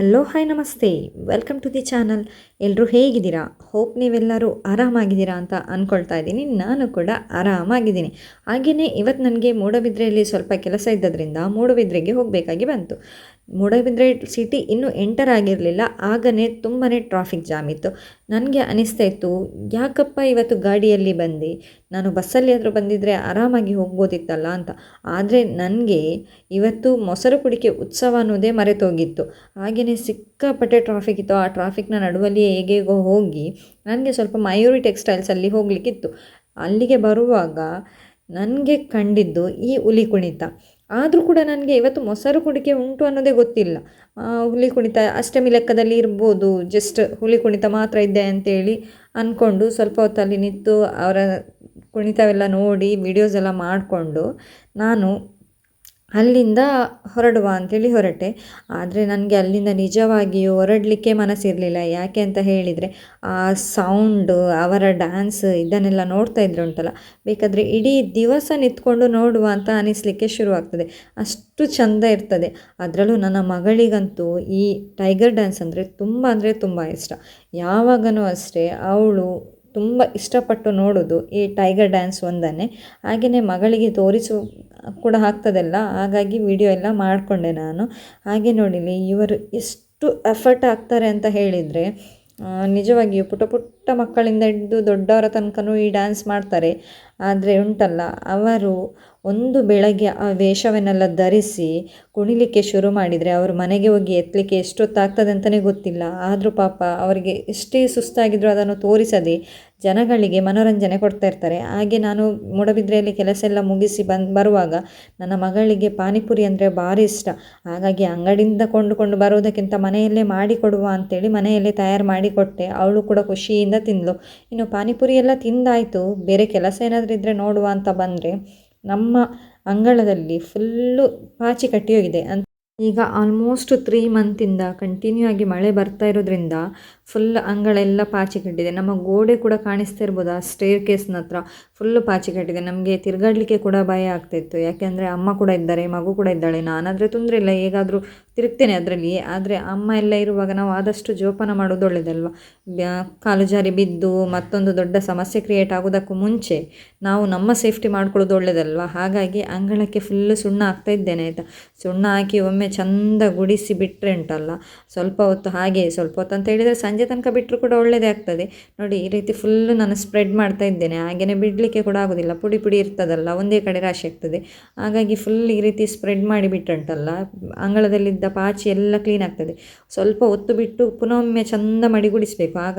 Hello hi ನಮಸ್ತೆ. Welcome to the channel ಎಲ್ಲರೂ ಹೇಗಿದ್ದೀರಾ? ಹೋಪ್ ನೀವೆಲ್ಲರೂ ಆರಾಮಾಗಿದ್ದೀರಾ ಅಂತ ಅಂದ್ಕೊಳ್ತಾ ಇದ್ದೀನಿ. ನಾನು ಕೂಡ ಆರಾಮಾಗಿದ್ದೀನಿ. ಹಾಗೆಯೇ ಇವತ್ತು ನನಗೆ ಮೂಡಬಿದ್ರೆಯಲ್ಲಿ ಸ್ವಲ್ಪ ಕೆಲಸ ಇದ್ದದ್ರಿಂದ ಮೂಡಬಿದ್ರೆಗೆ ಹೋಗಬೇಕಾಗಿ ಬಂತು. ಮೂಡಬಿದ್ರೆ ಸಿಟಿ ಇನ್ನೂ ಎಂಟರ್ ಆಗಿರಲಿಲ್ಲ. ಆಗನೇ ತುಂಬಾ ಟ್ರಾಫಿಕ್ ಜಾಮ್ ಇತ್ತು. ನನಗೆ ಅನಿಸ್ತಾ ಇತ್ತು, ಯಾಕಪ್ಪ ಇವತ್ತು ಗಾಡಿಯಲ್ಲಿ ಬಂದು? ನಾನು ಬಸ್ಸಲ್ಲಿ ಆದರೂ ಬಂದಿದ್ದರೆ ಆರಾಮಾಗಿ ಹೋಗ್ಬೋದಿತ್ತಲ್ಲ ಅಂತ. ಆದರೆ ನನಗೆ ಇವತ್ತು ಮೊಸರು ಕುಡಿಕೆ ಉತ್ಸವ ಅನ್ನೋದೇ ಮರೆತೋಗಿತ್ತು. ಹಾಗೆಯೇ ಸಿಕ್ಕಾಪಟ್ಟೆ ಟ್ರಾಫಿಕ್ ಇತ್ತು. ಆ ಟ್ರಾಫಿಕ್ನ ನಡುವಲ್ಲಿ ಹೇಗೇಗೋ ಹೋಗಿ, ನನಗೆ ಸ್ವಲ್ಪ ಮಯೂರಿ ಟೆಕ್ಸ್ಟೈಲ್ಸಲ್ಲಿ ಹೋಗಲಿಕ್ಕಿತ್ತು. ಅಲ್ಲಿಗೆ ಬರುವಾಗ ನನಗೆ ಕಂಡಿದ್ದು ಈ ಹುಲಿ ಕುಣಿತ. ಆದರೂ ಕೂಡ ನನಗೆ ಇವತ್ತು ಮೊಸರು ಕುಡಿಕೆ ಉಂಟು ಅನ್ನೋದೇ ಗೊತ್ತಿಲ್ಲ. ಹುಲಿ ಕುಣಿತ ಅಷ್ಟಮಿ ಲೆಕ್ಕದಲ್ಲಿ ಇರ್ಬೋದು ಜಸ್ಟ್ ಹುಲಿ ಕುಣಿತ ಮಾತ್ರ ಇದೆ ಅಂತೇಳಿ ಅಂದ್ಕೊಂಡು ಸ್ವಲ್ಪ ಹೊತ್ತಲ್ಲಿ ನಿಂತು ಅವರ ಕುಣಿತವೆಲ್ಲ ನೋಡಿ ವಿಡಿಯೋಸ್ ಎಲ್ಲ ಮಾಡಿಕೊಂಡು ನಾನು ಅಲ್ಲಿಂದ ಹೊರಡುವ ಅಂಥೇಳಿ ಹೊರಟೆ. ಆದರೆ ನನಗೆ ಅಲ್ಲಿಂದ ನಿಜವಾಗಿಯೂ ಹೊರಡಲಿಕ್ಕೆ ಮನಸ್ಸಿರಲಿಲ್ಲ. ಯಾಕೆ ಅಂತ ಹೇಳಿದರೆ, ಆ ಸೌಂಡು ಅವರ ಡ್ಯಾನ್ಸ್ ಇದನ್ನೆಲ್ಲ ನೋಡ್ತಾ ಇದ್ರು ಉಂಟಲ್ಲ, ಬೇಕಾದರೆ ಇಡೀ ದಿವಸ ನಿಂತ್ಕೊಂಡು ನೋಡುವ ಅಂತ ಅನಿಸ್ಲಿಕ್ಕೆ ಶುರುವಾಗ್ತದೆ. ಅಷ್ಟು ಚೆಂದ ಇರ್ತದೆ. ಅದರಲ್ಲೂ ನನ್ನ ಮಗಳಿಗಂತೂ ಈ ಟೈಗರ್ ಡ್ಯಾನ್ಸ್ ಅಂದರೆ ತುಂಬ ಅಂದರೆ ತುಂಬ ಇಷ್ಟ. ಯಾವಾಗಲೂ ಅಷ್ಟೇ, ಅವಳು ತುಂಬ ಇಷ್ಟಪಟ್ಟು ನೋಡೋದು ಈ ಟೈಗರ್ ಡ್ಯಾನ್ಸ್ ಒಂದನ್ನೇ. ಹಾಗೆಯೇ ಮಗಳಿಗೆ ತೋರಿಸು ಕೂಡ ಆಗ್ತದಲ್ಲ, ಹಾಗಾಗಿ ವಿಡಿಯೋ ಎಲ್ಲ ಮಾಡಿಕೊಂಡೆ ನಾನು. ಹಾಗೆ ನೋಡಿಲಿ ಇವರು ಎಷ್ಟು ಎಫರ್ಟ್ ಆಗ್ತಾರೆ ಅಂತ ಹೇಳಿದರೆ ನಿಜವಾಗಿಯೂ ಪುಟ್ಟ ಪುಟ್ಟ ಮಕ್ಕಳಿಂದ ಹಿಡಿದು ದೊಡ್ಡವರ ತನಕನೂ ಈ ಡ್ಯಾನ್ಸ್ ಮಾಡ್ತಾರೆ. ಆದರೆ ಉಂಟಲ್ಲ, ಅವರು ಒಂದು ಬೆಳಗ್ಗೆ ಆ ವೇಷವನ್ನೆಲ್ಲ ಧರಿಸಿ ಕುಣಿಲಿಕ್ಕೆ ಶುರು ಮಾಡಿದರೆ ಅವರು ಮನೆಗೆ ಹೋಗಿ ಎತ್ತಲಿಕ್ಕೆ ಎಷ್ಟೊತ್ತಾಗ್ತದೆ ಅಂತಲೇ ಗೊತ್ತಿಲ್ಲ. ಆದರೂ ಪಾಪ ಅವರಿಗೆ ಎಷ್ಟೇ ಸುಸ್ತಾಗಿದ್ದರೂ ಅದನ್ನು ತೋರಿಸದೆ ಜನಗಳಿಗೆ ಮನೋರಂಜನೆ ಕೊಡ್ತಾ ಇರ್ತಾರೆ. ಹಾಗೆ ನಾನು ಮೂಡಬಿದ್ರೆಯಲ್ಲಿ ಕೆಲಸ ಎಲ್ಲ ಮುಗಿಸಿ ಬಂದು ಬರುವಾಗ ನನ್ನ ಮಗಳಿಗೆ ಪಾನಿಪುರಿ ಅಂದರೆ ಭಾರಿ ಇಷ್ಟ. ಹಾಗಾಗಿ ಅಂಗಡಿಯಿಂದ ಕೊಂಡುಕೊಂಡು ಬರೋದಕ್ಕಿಂತ ಮನೆಯಲ್ಲೇ ಮಾಡಿಕೊಡುವ ಅಂತೇಳಿ ಮನೆಯಲ್ಲೇ ತಯಾರು ಮಾಡಿಕೊಟ್ಟೆ. ಅವಳು ಕೂಡ ಖುಷಿಯಿಂದ ತಿಂದಳು ಇನ್ನು ಪಾನಿಪುರಿ ಎಲ್ಲ ತಿಂದಾಯಿತು. ಬೇರೆ ಕೆಲಸ ಏನಾದರೂ ಇದ್ದರೆ ನೋಡುವ ಅಂತ ಬಂದರೆ ನಮ್ಮ ಅಂಗಳದಲ್ಲಿ ಫುಲ್ಲು ಪಾಚಿ ಕಟ್ಟಿ ಹೋಗಿದೆ. ಅಂತ ಈಗ ಆಲ್ಮೋಸ್ಟ್ ತ್ರೀ ಮಂತಿಂದ ಕಂಟಿನ್ಯೂ ಆಗಿ ಮಳೆ ಬರ್ತಾ ಇರೋದ್ರಿಂದ ಫುಲ್ ಅಂಗಳೆಲ್ಲ ಪಾಚಿ ಕಟ್ಟಿದೆ. ನಮ್ಮ ಗೋಡೆ ಕೂಡ ಕಾಣಿಸ್ತಾ ಇರ್ಬೋದು ಆ ಸ್ಟೇರ್ ಕೇಸ್ನ ಹತ್ರ. ಫುಲ್ಲು ಪಾಚಿ ಕಟ್ಟಿದೆ. ನಮಗೆ ತಿರುಗಾಡಲಿಕ್ಕೆ ಕೂಡ ಭಯ ಆಗ್ತಾಯಿತ್ತು ಯಾಕೆಂದರೆ ಅಮ್ಮ ಕೂಡ ಇದ್ದಾರೆ, ಮಗು ಕೂಡ ಇದ್ದಾಳೆ. ನಾನಾದರೆ ತೊಂದರೆ ಇಲ್ಲ. ಹೇಗಾದರೂ ತಿರುಗ್ತೇನೆ ಅದರಲ್ಲಿ. ಆದರೆ ಅಮ್ಮ ಎಲ್ಲ ಇರುವಾಗ ನಾವು ಆದಷ್ಟು ಜೋಪಾನ ಮಾಡೋದು ಒಳ್ಳೆಯದಲ್ವ ಕಾಲು ಜಾರಿ ಬಿದ್ದು ಮತ್ತೊಂದು ದೊಡ್ಡ ಸಮಸ್ಯೆ ಕ್ರಿಯೇಟ್ ಆಗೋದಕ್ಕೂ ಮುಂಚೆ ನಾವು ನಮ್ಮ ಸೇಫ್ಟಿ ಮಾಡ್ಕೊಳ್ಳೋದು ಒಳ್ಳೆಯದಲ್ವ ಹಾಗಾಗಿ ಅಂಗಳಕ್ಕೆ ಫುಲ್ಲು ಸುಣ್ಣ ಹಾಕ್ತಾ ಇದ್ದೇನೆ, ಆಯಿತಾ? ಸುಣ್ಣ ಹಾಕಿ ಒಮ್ಮೆ ಚೆಂದ ಗುಡಿಸಿ ಬಿಟ್ಟರೆ ಉಂಟಲ್ಲ? ಸ್ವಲ್ಪ ಹೊತ್ತು ಹಾಗೆ, ಸ್ವಲ್ಪ ಹೊತ್ತು ಅಂತ ಹೇಳಿದರೆ ಸಂಜೆ ತನಕ ಬಿಟ್ಟರು ಕೂಡ ಒಳ್ಳೆಯದೇ ಆಗ್ತದೆ. ನೋಡಿ, ಈ ರೀತಿ ಫುಲ್ಲು ನಾನು ಸ್ಪ್ರೆಡ್ ಮಾಡ್ತಾ ಇದ್ದೇನೆ. ಹಾಗೆಯೇ ಬಿಡಲಿಕ್ಕೆ ಕೂಡ ಆಗೋದಿಲ್ಲ. ಪುಡಿ ಪುಡಿ ಇರ್ತದಲ್ಲ, ಒಂದೇ ಕಡೆ ರಾಶಿ ಆಗ್ತದೆ. ಹಾಗಾಗಿ ಫುಲ್ ಈ ರೀತಿ ಸ್ಪ್ರೆಡ್ ಮಾಡಿ ಬಿಟ್ಟುಂಟಲ್ಲ ಅಂಗಳದಲ್ಲಿದ್ದ ಪಾಚಿ ಎಲ್ಲ ಕ್ಲೀನ್ ಆಗ್ತದೆ. ಸ್ವಲ್ಪ ಹೊತ್ತು ಬಿಟ್ಟು ಪುನಃ ಒಮ್ಮೆ ಚೆಂದ ಮಡಿಗುಡಿಸಬೇಕು. ಆಗ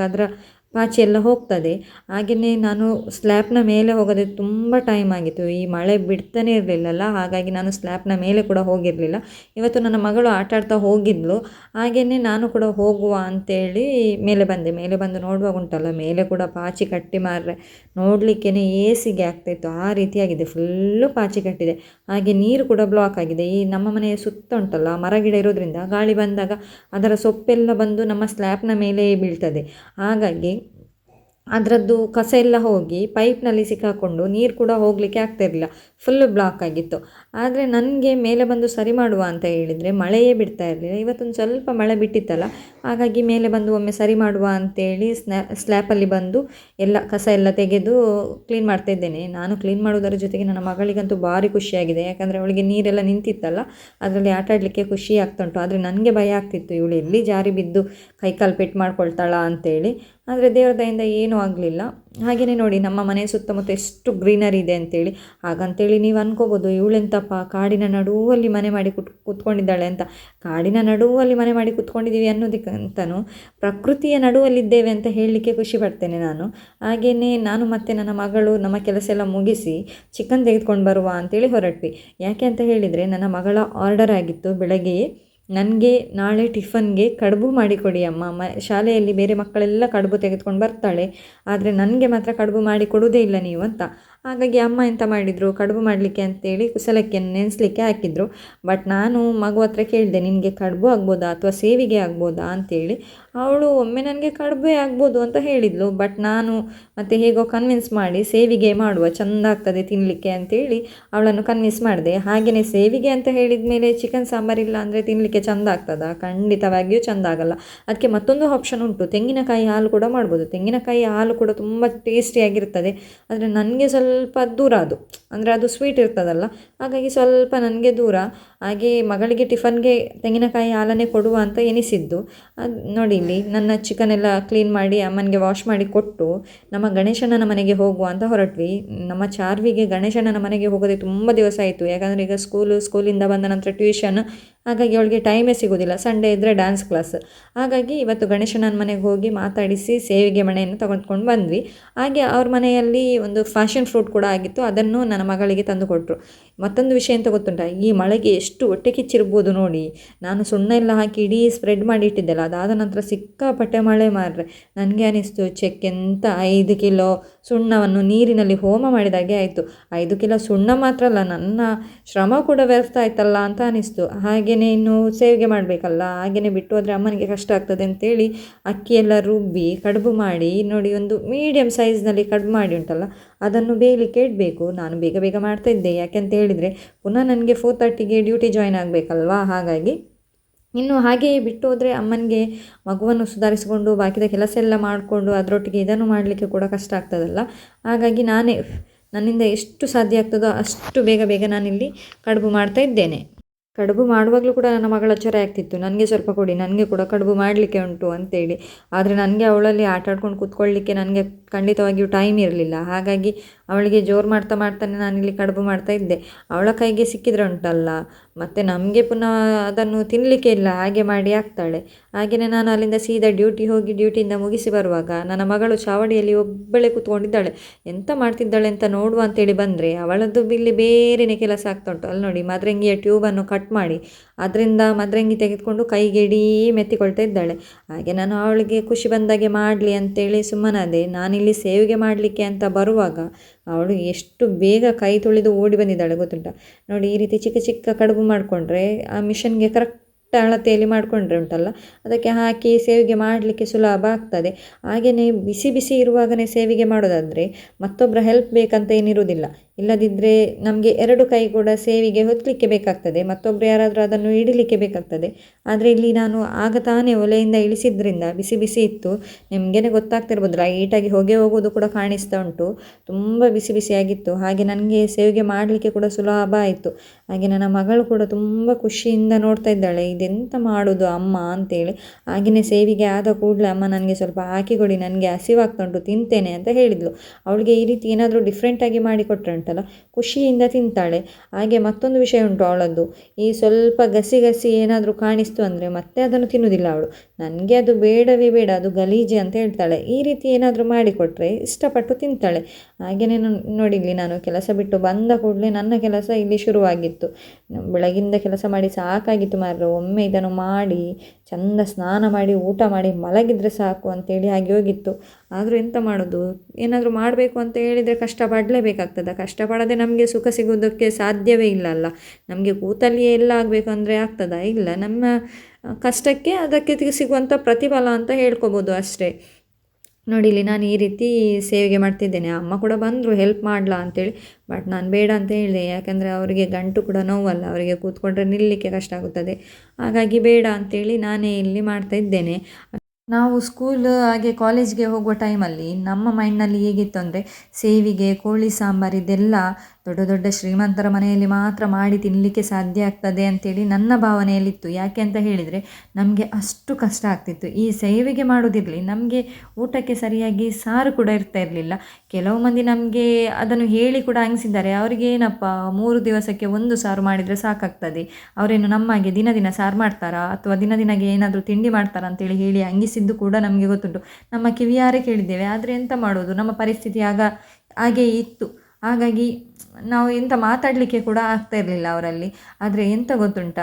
ಪಾಚಿ ಎಲ್ಲ ಹೋಗ್ತದೆ. ಹಾಗೆಯೇ ನಾನು ಸ್ಲ್ಯಾಪ್ನ ಮೇಲೆ ಹೋಗೋದೇ ತುಂಬ ಟೈಮ್ ಆಗಿತ್ತು. ಈ ಮಳೆ ಬಿಡ್ತಾನೇ ಇರಲಿಲ್ಲಲ್ಲ, ಹಾಗಾಗಿ ನಾನು ಸ್ಲ್ಯಾಪ್ನ ಮೇಲೆ ಕೂಡ ಹೋಗಿರಲಿಲ್ಲ. ಇವತ್ತು ನನ್ನ ಮಗಳು ಆಟ ಆಡ್ತಾ ಹೋಗಿದ್ಲು. ಹಾಗೆಯೇ ನಾನು ಕೂಡ ಹೋಗುವ ಅಂತೇಳಿ ಮೇಲೆ ಬಂದೆ. ಮೇಲೆ ಬಂದು ನೋಡುವಾಗ ಉಂಟಲ್ಲ, ಮೇಲೆ ಕೂಡ ಪಾಚಿ ಕಟ್ಟಿ ಮಾರ್ರೆ. ನೋಡಲಿಕ್ಕೇ ಏಸಿಗೆ ಆಗ್ತಾಯಿತ್ತು ಆ ರೀತಿಯಾಗಿದೆ. ಫುಲ್ಲು ಪಾಚಿ ಕಟ್ಟಿದೆ. ಹಾಗೆ ನೀರು ಕೂಡ ಬ್ಲಾಕ್ ಆಗಿದೆ. ಈ ನಮ್ಮ ಮನೆಯ ಸುತ್ತ ಉಂಟಲ್ಲ ಮರಗಿಡ ಇರೋದ್ರಿಂದ ಗಾಳಿ ಬಂದಾಗ ಅದರ ಸೊಪ್ಪೆಲ್ಲ ಬಂದು ನಮ್ಮ ಸ್ಲ್ಯಾಪ್ನ ಮೇಲೆಯೇ ಬೀಳ್ತದೆ. ಹಾಗಾಗಿ ಅದರದ್ದು ಕಸ ಎಲ್ಲ ಹೋಗಿ ಪೈಪ್ನಲ್ಲಿ ಸಿಕ್ಕಾಕೊಂಡು ನೀರು ಕೂಡ ಹೋಗಲಿಕ್ಕೆ ಆಗ್ತಾಯಿರಲಿಲ್ಲ ಫುಲ್ಲು ಬ್ಲಾಕ್ ಆಗಿತ್ತು. ಆದರೆ ನನಗೆ ಮೇಲೆ ಬಂದು ಸರಿ ಮಾಡುವ ಅಂತ ಹೇಳಿದರೆ ಮಳೆಯೇ ಬಿಡ್ತಾ ಇರಲಿಲ್ಲ. ಇವತ್ತೊಂದು ಸ್ವಲ್ಪ ಮಳೆ ಬಿಟ್ಟಿತ್ತಲ್ಲ, ಹಾಗಾಗಿ ಮೇಲೆ ಬಂದು ಒಮ್ಮೆ ಸರಿ ಮಾಡುವ ಅಂತೇಳಿ ಸ್ನ್ಯಾ ಸ್ಲ್ಯಾಪಲ್ಲಿ ಬಂದು ಎಲ್ಲ ಕಸ ಎಲ್ಲ ತೆಗೆದು ಕ್ಲೀನ್ ಮಾಡ್ತಾ ಇದ್ದೇನೆ. ನಾನು ಕ್ಲೀನ್ ಮಾಡೋದರ ಜೊತೆಗೆ ನನ್ನ ಮಗಳಿಗಂತೂ ಭಾರಿ ಖುಷಿಯಾಗಿದೆ. ಯಾಕಂದರೆ ಅವಳಿಗೆ ನೀರೆಲ್ಲ ನಿಂತಿತ್ತಲ್ಲ, ಅದರಲ್ಲಿ ಆಟ ಆಡಲಿಕ್ಕೆ ಖುಷಿ ಉಂಟು ಆದರೆ ನನಗೆ ಭಯ ಆಗ್ತಿತ್ತು, ಇವಳು ಎಲ್ಲಿ ಜಾರಿ ಬಿದ್ದು ಕೈಕಾಲು ಪೆಟ್ಟು ಮಾಡ್ಕೊಳ್ತಾಳ ಅಂತೇಳಿ. ಆದರೆ ದೇವರ ದಯಿಂದ ಏನೂ ಆಗಲಿಲ್ಲ. ಹಾಗೆಯೇ ನೋಡಿ, ನಮ್ಮ ಮನೆ ಸುತ್ತಮುತ್ತ ಎಷ್ಟು ಗ್ರೀನರಿ ಇದೆ ಅಂತೇಳಿ. ಹಾಗಂತೇಳಿ ನೀವು ಅನ್ಕೋಬೋದು, ಇವಳೆಂತಪ್ಪ, ಕಾಡಿನ ನಡುವಲ್ಲಿ ಮನೆ ಮಾಡಿ ಕುಟ್ ಕೂತ್ಕೊಂಡಿದ್ದಾಳೆ ಅಂತ. ಕಾಡಿನ ನಡುವಲ್ಲಿ ಮನೆ ಮಾಡಿ ಕೂತ್ಕೊಂಡಿದ್ದೀವಿ ಅನ್ನೋದಕ್ಕಂತನೂ, ಪ್ರಕೃತಿಯ ನಡುವಲ್ಲಿದ್ದೇವೆ ಅಂತ ಹೇಳಲಿಕ್ಕೆ ಖುಷಿ ಪಡ್ತೇನೆ ನಾನು. ಹಾಗೆಯೇ ನಾನು ಮತ್ತು ನನ್ನ ಮಗಳು, ನಮ್ಮ ಕೆಲಸ ಎಲ್ಲ ಮುಗಿಸಿ ಚಿಕನ್ ತೆಗೆದುಕೊಂಡು ಬರುವ ಅಂತೇಳಿ ಹೊರಟ್ವಿ. ಯಾಕೆ ಅಂತ ಹೇಳಿದರೆ, ನನ್ನ ಮಗಳ ಆರ್ಡರ್ ಆಗಿತ್ತು ಬೆಳಗ್ಗೆಯೇ ನನಗೆ ನಾಳೆ ಟಿಫನ್ಗೆ ಕಡುಬು ಮಾಡಿಕೊಡಿ ಅಮ್ಮ. ಮ, ಶಾಲೆಯಲ್ಲಿ ಬೇರೆ ಮಕ್ಕಳೆಲ್ಲ ಕಡುಬು ತೆಗೆದುಕೊಂಡು ಬರ್ತಾಳೆ. ಆದರೆ ನನಗೆ ಮಾತ್ರ ಕಡುಬು ಮಾಡಿ ಕೊಡುವುದೇ ಇಲ್ಲ ನೀವು ಅಂತ. ಹಾಗಾಗಿ ಅಮ್ಮ ಎಂತ ಮಾಡಿದರು? ಕಡುಬು ಮಾಡಲಿಕ್ಕೆ ಅಂತೇಳಿ ಕುಸಲಕ್ಕಿಯನ್ನು ನೆನೆಸ್ಲಿಕ್ಕೆ ಹಾಕಿದರು. ಬಟ್ ನಾನು ಮಗು ಹತ್ರ ಕೇಳಿದೆ, ನಿನಗೆ ಕಡುಬು ಆಗ್ಬೋದಾ ಅಥವಾ ಸೇವಿಗೆ ಆಗ್ಬೋದಾ? ಅಂತೇಳಿ. ಅವಳು, ಒಮ್ಮೆ ನನಗೆ ಕಡುಬೇ ಆಗ್ಬೋದು ಅಂತ ಹೇಳಿದ್ಲು. ಬಟ್ ನಾನು ಮತ್ತೆ ಹೇಗೋ ಕನ್ವಿನ್ಸ್ ಮಾಡಿ ಸೇವಿಗೆ ಮಾಡುವ. ಚೆಂದ ಆಗ್ತದೆ ತಿನ್ನಲಿಕ್ಕೆ ಅಂತೇಳಿ ಅವಳನ್ನು ಕನ್ವಿನ್ಸ್ ಮಾಡಿದೆ. ಹಾಗೆಯೇ ಸೇವಿಗೆ ಅಂತ ಹೇಳಿದ ಮೇಲೆ ಚಿಕನ್ ಸಾಂಬಾರಿಲ್ಲ ಅಂದರೆ ತಿನ್ನಲಿಕ್ಕೆ ಚೆಂದ ಆಗ್ತದಾ? ಖಂಡಿತವಾಗಿಯೂ ಚೆಂದ ಆಗಲ್ಲ. ಅದಕ್ಕೆ ಮತ್ತೊಂದು ಆಪ್ಷನ್ ಉಂಟು. ತೆಂಗಿನಕಾಯಿ ಹಾಲು ಕೂಡ ಮಾಡ್ಬೋದು. ತೆಂಗಿನಕಾಯಿ ಹಾಲು ಕೂಡ ತುಂಬ ಟೇಸ್ಟಿಯಾಗಿರ್ತದೆ ಆದರೆ ನನಗೆ ಸ್ವಲ್ಪ ದೂರ ಅದು. ಅಂದರೆ ಅದು ಸ್ವೀಟ್ ಇರ್ತದಲ್ಲ. ಹಾಗಾಗಿ ಸ್ವಲ್ಪ ನನಗೆ ದೂರ. ಹಾಗೆ ಮಗಳಿಗೆ ಟಿಫನ್ಗೆ ತೆಂಗಿನಕಾಯಿ ಹಾಲನ್ನೇ ಕೊಡುವ ಅಂತ ಎನಿಸಿದ್ದು. ಅದು ನೋಡಿ ಇಲ್ಲಿ ನನ್ನ ಚಿಕನ್ ಎಲ್ಲ ಕ್ಲೀನ್ ಮಾಡಿ ಅಮ್ಮನಿಗೆ ವಾಶ್ ಮಾಡಿ ಕೊಟ್ಟು ನಮ್ಮ ಗಣೇಶಣ್ಣನ ಮನೆಗೆ ಹೋಗುವ ಅಂತ ಹೊರಟ್ವಿ. ನಮ್ಮ ಚಾರ್ವಿಗೆ ಗಣೇಶಣ್ಣನ ಮನೆಗೆ ಹೋಗೋದೇ ತುಂಬ ದಿವಸ ಆಯಿತು. ಯಾಕಂದರೆ ಈಗ ಸ್ಕೂಲು ಸ್ಕೂಲಿಂದ ಬಂದ ನಂತರ ಟ್ಯೂಷನ್ ಹಾಗಾಗಿ ಅವಳಿಗೆ ಟೈಮೇ ಸಿಗೋದಿಲ್ಲ. ಸಂಡೇ ಇದ್ದರೆ ಡ್ಯಾನ್ಸ್ ಕ್ಲಾಸ್ ಹಾಗಾಗಿ ಇವತ್ತು ಗಣೇಶಣ್ಣನ ಮನೆಗೆ ಹೋಗಿ ಮಾತಾಡಿಸಿ ಸೇವಿಗೆ ಮಣೆಯನ್ನು ತಗೊಂಡ್ಕೊಂಡು ಬಂದ್ವಿ. ಹಾಗೆ ಅವ್ರ ಮನೆಯಲ್ಲಿ ಒಂದು ಫ್ಯಾಷನ್ ಫ್ರೂಟ್ ಕೂಡ ಆಗಿತ್ತು. ಅದನ್ನು ನನ್ನ ಮಗಳಿಗೆ ತಂದು ಕೊಟ್ಟರು ಮತ್ತೊಂದು ವಿಷಯ ಅಂತ ಗೊತ್ತುಂಟ? ಈ ಮಳೆಗೆ ಎಷ್ಟು ಹೊಟ್ಟೆ ಕಿಚ್ಚಿರ್ಬೋದು ನೋಡಿ. ನಾನು ಸುಣ್ಣ ಎಲ್ಲ ಹಾಕಿ ಇಡೀ ಸ್ಪ್ರೆಡ್ ಮಾಡಿ ಇಟ್ಟಿದ್ದೆಲ್ಲ. ಅದಾದ ನಂತರ ಸಿಕ್ಕಾಪಟ್ಟೆ ಮಳೆ ಮಾರ್ರೆ. ನನಗೆ ಅನಿಸ್ತು, ಚೆಕ್, ಎಂತ? ಐದು ಕಿಲೋ ಸುಣ್ಣವನ್ನು ನೀರಿನಲ್ಲಿ ಹೋಮ ಮಾಡಿದಾಗೆ ಆಯಿತು. ಐದು ಕಿಲೋ ಸುಣ್ಣ ಮಾತ್ರ ಅಲ್ಲ, ನನ್ನ ಶ್ರಮ ಕೂಡ ವ್ಯರ್ಥ ಆಯ್ತಲ್ಲ ಅಂತ ಅನಿಸ್ತು. ಹಾಗೆಯೇ ಇನ್ನು ಸೇವಿಗೆ ಮಾಡಬೇಕಲ್ಲ ಹಾಗೆಯೇ ಬಿಟ್ಟು ಹೋದರೆ ಅಮ್ಮನಿಗೆ ಕಷ್ಟ ಆಗ್ತದೆ ಅಂತೇಳಿ ಅಕ್ಕಿಯೆಲ್ಲ ರುಬ್ಬಿ ಕಡುಬು ಮಾಡಿ, ನೋಡಿ ಒಂದು ಮೀಡಿಯಮ್ ಸೈಜ್ನಲ್ಲಿ ಕಡುಬು ಮಾಡಿ ಉಂಟಲ್ಲ, ಅದನ್ನು ಬೇಯಲಿಕ್ಕೆ ಇಡಬೇಕು ನಾನು ಬೇಗ ಬೇಗ ಮಾಡ್ತಾ ಇದ್ದೆ ಯಾಕೆಂತ ಹೇಳಿದರೆ ಪುನಃ ನನಗೆ ಫೋರ್ ತರ್ಟಿಗೆ ಡ್ಯೂಟಿ ಜಾಯ್ನ್ ಆಗಬೇಕಲ್ವಾ? ಹಾಗಾಗಿ ಇನ್ನು ಹಾಗೆಯೇ ಬಿಟ್ಟು ಹೋದರೆ ಅಮ್ಮನಿಗೆ ಮಗುವನ್ನು ಸುಧಾರಿಸಿಕೊಂಡು ಬಾಕಿದ ಕೆಲಸ ಎಲ್ಲ ಮಾಡಿಕೊಂಡು ಅದರೊಟ್ಟಿಗೆ ಇದನ್ನು ಮಾಡಲಿಕ್ಕೆ ಕೂಡ ಕಷ್ಟ ಆಗ್ತದಲ್ಲ. ಹಾಗಾಗಿ ನಾನೇ ನನ್ನಿಂದ ಎಷ್ಟು ಸಾಧ್ಯ ಆಗ್ತದೋ ಅಷ್ಟು ಬೇಗ ಬೇಗ ನಾನಿಲ್ಲಿ ಕಡುಬು ಮಾಡ್ತಾ ಇದ್ದೇನೆ. ಕಡುಬು ಮಾಡುವಾಗಲೂ ಕೂಡ ನನ್ನ ಮಗಳ ಚೊರೆ ಆಗ್ತಿತ್ತು. ನನಗೆ ಸ್ವಲ್ಪ ಕೊಡಿ, ನನಗೆ ಕೂಡ ಕಡುಬು ಮಾಡಲಿಕ್ಕೆ ಉಂಟು ಅಂತೇಳಿ. ಆದರೆ ನನಗೆ ಅವಳಲ್ಲಿ ಆಟ ಆಡ್ಕೊಂಡು ಕೂತ್ಕೊಳ್ಳಿಕ್ಕೆ ನನಗೆ ಖಂಡಿತವಾಗಿಯೂ ಟೈಮ್ ಇರಲಿಲ್ಲ. ಹಾಗಾಗಿ ಅವಳಿಗೆ ಜೋರು ಮಾಡ್ತಾ ಮಾಡ್ತಾನೆ ನಾನಿಲ್ಲಿ ಕಡುಬು ಮಾಡ್ತಾ ಇದ್ದೆ. ಅವಳ ಕೈಗೆ ಸಿಕ್ಕಿದ್ರೆ ಉಂಟಲ್ಲ. ಮತ್ತು ನಮಗೆ ಪುನಃ ಅದನ್ನು ತಿನ್ನಲಿಕ್ಕೆ ಇಲ್ಲ, ಹಾಗೆ ಮಾಡಿ ಹಾಕ್ತಾಳೆ. ಹಾಗೆಯೇ ನಾನು ಅಲ್ಲಿಂದ ಸೀದಾ ಡ್ಯೂಟಿ ಹೋಗಿ ಡ್ಯೂಟಿಯಿಂದ ಮುಗಿಸಿ ಬರುವಾಗ ನನ್ನ ಮಗಳು ಚಾವಡಿಯಲ್ಲಿ ಒಬ್ಬಳೆ ಕೂತ್ಕೊಂಡಿದ್ದಾಳೆ. ಎಂತ ಮಾಡ್ತಿದ್ದಾಳೆ ಅಂತ ನೋಡುವ ಅಂತೇಳಿ ಬಂದರೆ ಅವಳದ್ದು ಇಲ್ಲಿ ಬೇರೆಯೇ ಕೆಲಸ ಆಗ್ತಾ ಉಂಟು. ಅಲ್ಲಿ ನೋಡಿ, ಮದ್ರಂಗಿಯ ಟ್ಯೂಬನ್ನು ಕಟ್ ಮಾಡಿ ಅದರಿಂದ ಮದ್ರಂಗಿ ತೆಗೆದುಕೊಂಡು ಕೈಗೆ ಇಡೀ ಮೆತ್ತಿಕೊಳ್ತಾ ಇದ್ದಾಳೆ. ಹಾಗೆ ನಾನು ಅವಳಿಗೆ ಖುಷಿ ಬಂದಾಗೆ ಮಾಡಲಿ ಅಂತೇಳಿ ಸುಮ್ಮನಾದೆ. ನಾನಿಲ್ಲಿ ಸೇವಿಗೆ ಮಾಡಲಿಕ್ಕೆ ಅಂತ ಬರುವಾಗ ಅವಳು ಎಷ್ಟು ಬೇಗ ಕೈ ತುಳಿದು ಓಡಿ ಬಂದಿದ್ದಾಳೆ ಗೊತ್ತುಂಟ? ನೋಡಿ, ಈ ರೀತಿ ಚಿಕ್ಕ ಚಿಕ್ಕ ಕಡುಬು ಮಾಡಿಕೊಂಡ್ರೆ, ಆ ಮಿಷನ್ಗೆ ಕರೆಕ್ಟ್ ಅಳತೆಯಲ್ಲಿ ಮಾಡಿಕೊಂಡ್ರೆ ಉಂಟಲ್ಲ? ಅದಕ್ಕೆ ಹಾಕಿ ಸೇವಿಗೆ ಮಾಡಲಿಕ್ಕೆ ಸುಲಭ ಆಗ್ತದೆ. ಹಾಗೆಯೇ ಬಿಸಿ ಬಿಸಿ ಇರುವಾಗಲೇ ಸೇವಿಗೆ ಮಾಡೋದಾದರೆ ಮತ್ತೊಬ್ಬರ ಹೆಲ್ಪ್ ಬೇಕಂತ ಏನಿರುವುದಿಲ್ಲ. ಇಲ್ಲದಿದ್ದರೆ ನಮಗೆ ಎರಡು ಕೈ ಕೂಡ ಸೇವಿಗೆ ಹೊತ್ತಲಿಕ್ಕೆ ಬೇಕಾಗ್ತದೆ. ಮತ್ತೊಬ್ಬರು ಯಾರಾದರೂ ಅದನ್ನು ಇಡಲಿಕ್ಕೆ ಬೇಕಾಗ್ತದೆ. ಆದರೆ ಇಲ್ಲಿ ನಾನು ಆಗ ತಾನೇ ಒಲೆಯಿಂದ ಇಳಿಸಿದ್ರಿಂದ ಬಿಸಿ ಬಿಸಿ ಇತ್ತು. ನಿಮಗೇನೆ ಗೊತ್ತಾಗ್ತಿರ್ಬೋದು, ಲೈಟಾಗಿ ಹೊಗೆ ಹೋಗೋದು ಕೂಡ ಕಾಣಿಸ್ತಾ ಉಂಟು. ತುಂಬ ಬಿಸಿ ಬಿಸಿಯಾಗಿತ್ತು ಹಾಗೆ ನನಗೆ ಸೇವಿಗೆ ಮಾಡಲಿಕ್ಕೆ ಕೂಡ ಸುಲಭ ಆಯಿತು. ಹಾಗೆ ನನ್ನ ಮಗಳು ಕೂಡ ತುಂಬ ಖುಷಿಯಿಂದ ನೋಡ್ತಾ ಇದ್ದಾಳೆ. ಇದೆಂತ ಮಾಡೋದು ಅಮ್ಮ ಅಂತೇಳಿ. ಹಾಗೆಯೇ ಸೇವಿಗೆ ಆದ ಕೂಡಲೇ ಅಮ್ಮ ನನಗೆ ಸ್ವಲ್ಪ ಹಾಕಿಕೊಡಿ, ನನಗೆ ಹಸಿವಾಗ್ತಾ ಉಂಟು, ತಿಂತೇನೆ ಅಂತ ಹೇಳಿದ್ಲು. ಅವಳಿಗೆ ಈ ರೀತಿ ಏನಾದರೂ ಡಿಫ್ರೆಂಟಾಗಿ ಮಾಡಿಕೊಟ್ರೆ ಉಂಟಲ್ಲ ಖುಷಿಯಿಂದ ತಿಂತಾಳೆ. ಹಾಗೆ ಮತ್ತೊಂದು ವಿಷಯ ಉಂಟು ಅವಳದ್ದು. ಈ ಸ್ವಲ್ಪ ಗಸಿ ಗಸಿ ಏನಾದರೂ ಕಾಣಿಸ್ತು ಅಂದರೆ ಮತ್ತೆ ಅದನ್ನು ತಿನ್ನುವುದಿಲ್ಲ ಅವಳು. ನನಗೆ ಅದು ಬೇಡವೇ ಬೇಡ, ಅದು ಗಲೀಜಿ ಅಂತ ಹೇಳ್ತಾಳೆ. ಈ ರೀತಿ ಏನಾದರೂ ಮಾಡಿಕೊಟ್ರೆ ಇಷ್ಟಪಟ್ಟು ತಿಂತಾಳೆ. ಹಾಗೆಯೇ ನೋಡಿಲ್ಲಿ ನಾನು ಕೆಲಸ ಬಿಟ್ಟು ಬಂದ ಕೂಡಲೇ ನನ್ನ ಕೆಲಸ ಇಲ್ಲಿ ಶುರುವಾಗಿತ್ತು. ಬೆಳಗಿಂದ ಕೆಲಸ ಮಾಡಿ ಸಾಕಾಗಿತ್ತು ಮಾರ್ರೆ. ಒಮ್ಮೆ ಇದನ್ನು ಮಾಡಿ, ಚಂದ ಸ್ನಾನ ಮಾಡಿ, ಊಟ ಮಾಡಿ, ಮಲಗಿದರೆ ಸಾಕು ಅಂತೇಳಿ ಹಾಗೆ ಹೋಗಿತ್ತು. ಆದರೂ ಎಂತ ಮಾಡೋದು? ಏನಾದರೂ ಮಾಡಬೇಕು ಅಂತ ಹೇಳಿದರೆ ಕಷ್ಟಪಡಲೇಬೇಕಾಗ್ತದೆ. ಕಷ್ಟಪಡದೆ ನಮಗೆ ಸುಖ ಸಿಗೋದಕ್ಕೆ ಸಾಧ್ಯವೇ ಇಲ್ಲ ಅಲ್ಲ. ನಮಗೆ ಕೂತಲ್ಲಿಯೇ ಎಲ್ಲ ಆಗಬೇಕು ಅಂದರೆ ಆಗ್ತದಾ? ಇಲ್ಲ, ನಮ್ಮ ಕಷ್ಟಕ್ಕೆ ಅದಕ್ಕೆ ಸಿಗುವಂಥ ಪ್ರತಿಫಲ ಅಂತ ಹೇಳ್ಕೊಬೋದು ಅಷ್ಟೇ. ನೋಡಿ, ಇಲ್ಲಿ ನಾನು ಈ ರೀತಿ ಸೇವೆಗೆ ಮಾಡ್ತಿದ್ದೇನೆ. ಅಮ್ಮ ಕೂಡ ಬಂದರು ಹೆಲ್ಪ್ ಮಾಡಲಾ ಅಂತೇಳಿ. ಬಟ್ ನಾನು ಬೇಡ ಅಂತ ಹೇಳಿದೆ. ಯಾಕಂದರೆ ಅವರಿಗೆ ಗಂಟು ಕೂಡ ನೋವಲ್ಲ. ಅವರಿಗೆ ಕೂತ್ಕೊಂಡ್ರೆ ನಿಲ್ಲಲಿಕ್ಕೆ ಕಷ್ಟ ಆಗುತ್ತದೆ. ಹಾಗಾಗಿ ಬೇಡ ಅಂತೇಳಿ ನಾನೇ ಇಲ್ಲಿ ಮಾಡ್ತಾ ಇದ್ದೇನೆ. ನಾವು ಸ್ಕೂಲ್ ಹಾಗೆ ಕಾಲೇಜ್ಗೆ ಹೋಗುವ ಟೈಮಲ್ಲಿ ನಮ್ಮ ಮೈಂಡ್ನಲ್ಲಿ ಹೇಗಿತ್ತು ಅಂದರೆ ಸೇವಿಗೆ, ಕೋಳಿ ಸಾಂಬಾರು ಇದೆಲ್ಲ ದೊಡ್ಡ ದೊಡ್ಡ ಶ್ರೀಮಂತರ ಮನೆಯಲ್ಲಿ ಮಾತ್ರ ಮಾಡಿ ತಿನ್ನಲಿಕ್ಕೆ ಸಾಧ್ಯ ಆಗ್ತದೆ ಅಂತೇಳಿ ನನ್ನ ಭಾವನೆಯಲ್ಲಿತ್ತು. ಯಾಕೆ ಅಂತ ಹೇಳಿದರೆ ನಮಗೆ ಅಷ್ಟು ಕಷ್ಟ ಆಗ್ತಿತ್ತು. ಈ ಸೇವಿಗೆ ಮಾಡೋದಿರಲಿ, ನಮಗೆ ಊಟಕ್ಕೆ ಸರಿಯಾಗಿ ಸಾರು ಕೂಡ ಇರ್ತಾ ಇರಲಿಲ್ಲ. ಕೆಲವು ಮಂದಿ ನಮಗೆ ಅದನ್ನು ಹೇಳಿ ಕೂಡ ಅಂಗಿಸಿದ್ದಾರೆ ಅವರಿಗೆ ಏನಪ್ಪ, ಮೂರು ದಿವಸಕ್ಕೆ ಒಂದು ಸಾರು ಮಾಡಿದರೆ ಸಾಕಾಗ್ತದೆ. ಅವರೇನು ನಮ್ಮಾಗೆ ದಿನ ದಿನ ಸಾರು ಮಾಡ್ತಾರಾ ಅಥವಾ ದಿನ ದಿನಗೆ ಏನಾದರೂ ತಿಂಡಿ ಮಾಡ್ತಾರಾ ಅಂತೇಳಿ ಹೇಳಿ ಹಂಗಿಸಿದ್ದು ಕೂಡ ನಮಗೆ ಗೊತ್ತುಂಟು. ನಮ್ಮ ಕಿವಿಯಾರೆ ಕೇಳಿದ್ದೇವೆ, ಆದರೆ ಎಂತ ಮಾಡೋದು ನಮ್ಮ ಪರಿಸ್ಥಿತಿ ಆಗ, ಹಾಗೆ ಇತ್ತು. ಹಾಗಾಗಿ ನಾವು ಎಂಥ ಮಾತಾಡಲಿಕ್ಕೆ ಕೂಡ ಆಗ್ತಾ ಇರಲಿಲ್ಲ ಅವರಲ್ಲಿ. ಆದರೆ ಎಂತ ಗೊತ್ತುಂಟ?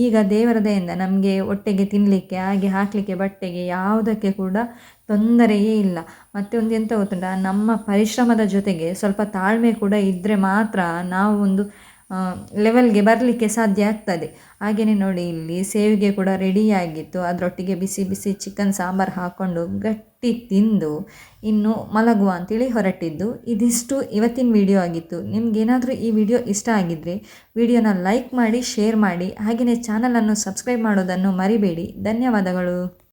ಈಗ ದೇವರ ದಯಿಂದ ನಮಗೆ ಹೊಟ್ಟೆಗೆ ತಿನ್ನಲಿಕ್ಕೆ ಹಾಗೆ ಹಾಕಲಿಕ್ಕೆ ಬಟ್ಟೆಗೆ ಯಾವುದಕ್ಕೆ ಕೂಡ ತೊಂದರೆಯೇ ಇಲ್ಲ. ಮತ್ತೆ ಒಂದು ಎಂತ ಗೊತ್ತುಂಟ? ನಮ್ಮ ಪರಿಶ್ರಮದ ಜೊತೆಗೆ ಸ್ವಲ್ಪ ತಾಳ್ಮೆ ಕೂಡ ಇದ್ದರೆ ಮಾತ್ರ ನಾವು ಒಂದು ಲೆವೆಲ್ಗೆ ಬರಲಿಕ್ಕೆ ಸಾಧ್ಯ ಆಗ್ತದೆ. ಹಾಗೆಯೇ ನೋಡಿ, ಇಲ್ಲಿ ಸೇವಿಗೆ ಕೂಡ ರೆಡಿಯಾಗಿತ್ತು ಅದರೊಟ್ಟಿಗೆ ಬಿಸಿ ಬಿಸಿ ಚಿಕನ್ ಸಾಂಬಾರು ಹಾಕ್ಕೊಂಡು ಗಟ್ಟಿ ತಿಂದು, ಇನ್ನು ಮಲಗುವ ಅಂತೇಳಿ ಹೊರಟಿದ್ದು. ಇದಿಷ್ಟು ಇವತ್ತಿನ ವಿಡಿಯೋ ಆಗಿತ್ತು. ನಿಮಗೇನಾದರೂ ಈ ವಿಡಿಯೋ ಇಷ್ಟ ಆಗಿದ್ದರೆ ವಿಡಿಯೋನ ಲೈಕ್ ಮಾಡಿ ಶೇರ್ ಮಾಡಿ ಹಾಗೆಯೇ ಚಾನಲನ್ನು ಸಬ್ಸ್ಕ್ರೈಬ್ ಮಾಡೋದನ್ನು ಮರಿಬೇಡಿ. ಧನ್ಯವಾದಗಳು.